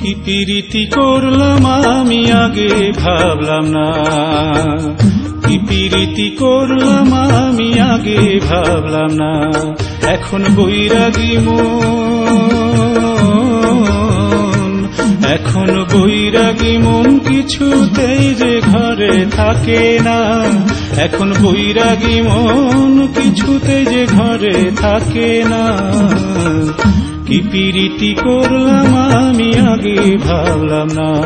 কি পিরিতি করলাম আমি আগে ভাবলাম না। কি পিরিতি করলাম আমি আগে ভাবলাম না। এখন বৈরাগী মন। এখন বৈরাগী মন কিছুতেই যে ঘরে থাকে না। এখন বৈরাগী মন কিছুতেই যে ঘরে থাকে না। কি পিরিতি করলাম আমি আগে ভাবলাম না।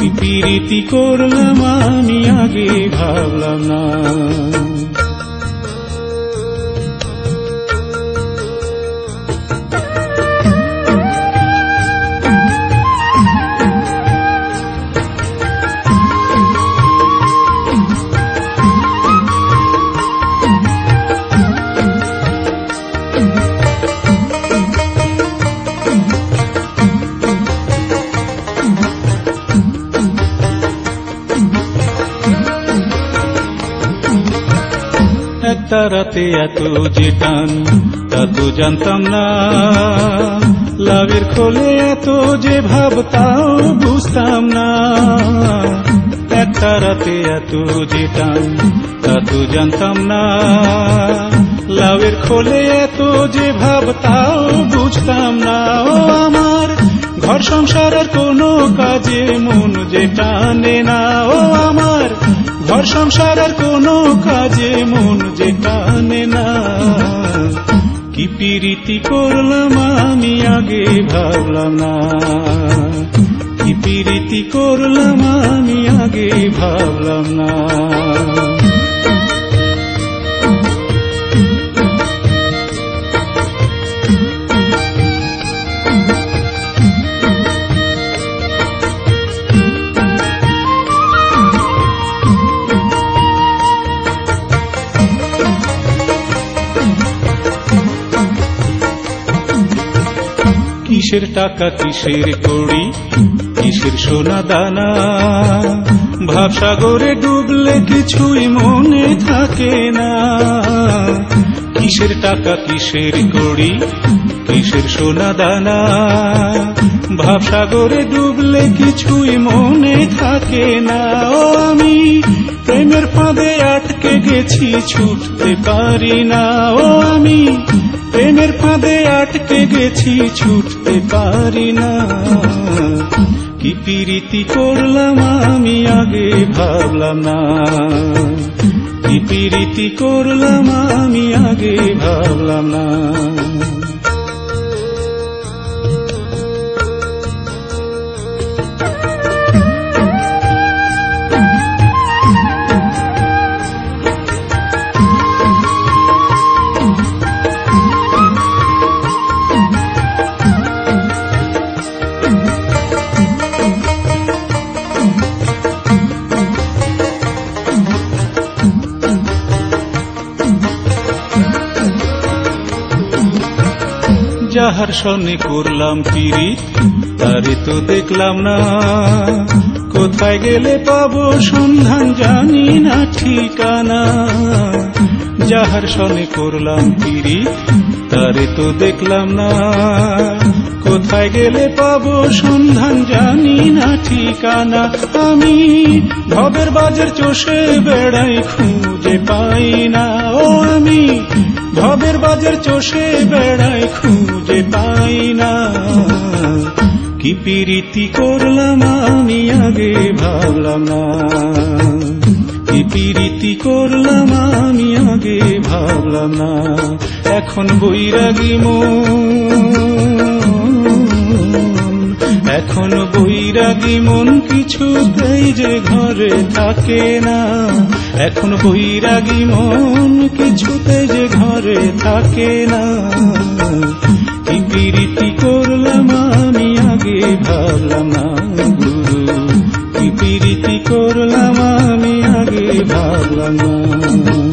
কি পিরিতি করলাম আমি আগে ভাবলাম না। একটা রাতে এত যে টান, তা তো জানতাম না। লাভের খোলে এত যে ভাবতাও বুঝতাম না। একটা রাতে এত যে টান, তা তো জানতাম না। লাভের খোলে এত যে ভাবতাও বুঝতাম না। ও আমার ঘর সংসারের কোনো কাজে মন যে টানে না। ও সংসারের কোনো কাজে মন যে টানে না। কি পিরিতি করলাম আমি আগে ভাবলাম না। কি পিরিতি করলাম আমি আগে ভাবলাম না। কিসের টাকা, কিসের কড়ি, কিসের সোনা দানা ভাবসাগরে ডুবলে কিছুই মনে থাকে না। কিসের টাকা, কিসের কড়ি, কিসের সোনা দানা ভাবসাগরে ডুবলে কিছুই মনে থাকে না। আমি প্রেমের ফাঁদে আটকে গেছি, ছুটতে পারি না। ও, আমি ফাঁদে আটকে গেছি, ছুটতে পারি না। কি পিরিতি করলাম আমি আগে ভাবলাম না। কি পিরিতি করলাম আমি আগে ভাবলাম না। যাহার সনে করলাম পিরি তারে তো দেখলাম না। কোথায় গেলে পাবো সন্ধান জানি না ঠিকানা। যাহার সনে করলাম পিরি তারে তো দেখলাম না। কোথায় গেলে পাবো সন্ধান জানি না ঠিকানা। আমি ভবের বাজার চষে বেড়াই খুঁজে পাই না। ও আমি ভবের বাজার চষে বেড়ায় খুঁজে পাই না। কি পিরিতি করলাম আমি আগে ভাবলাম না। কি পিরিতি করলাম আমি আগে ভাবলাম না। এখন বৈরাগী মন। এখন বৈরাগী মন কিছুতেই যে ঘরে থাকে না। এখন বৈরাগী মন কিছুতে যে ঘরে থাকে না। কি পিরিতি করলাম আমি, আগে ভাবলাম না গুরু। কি পিরিতি করলাম আমি, আগে ভাবলাম না।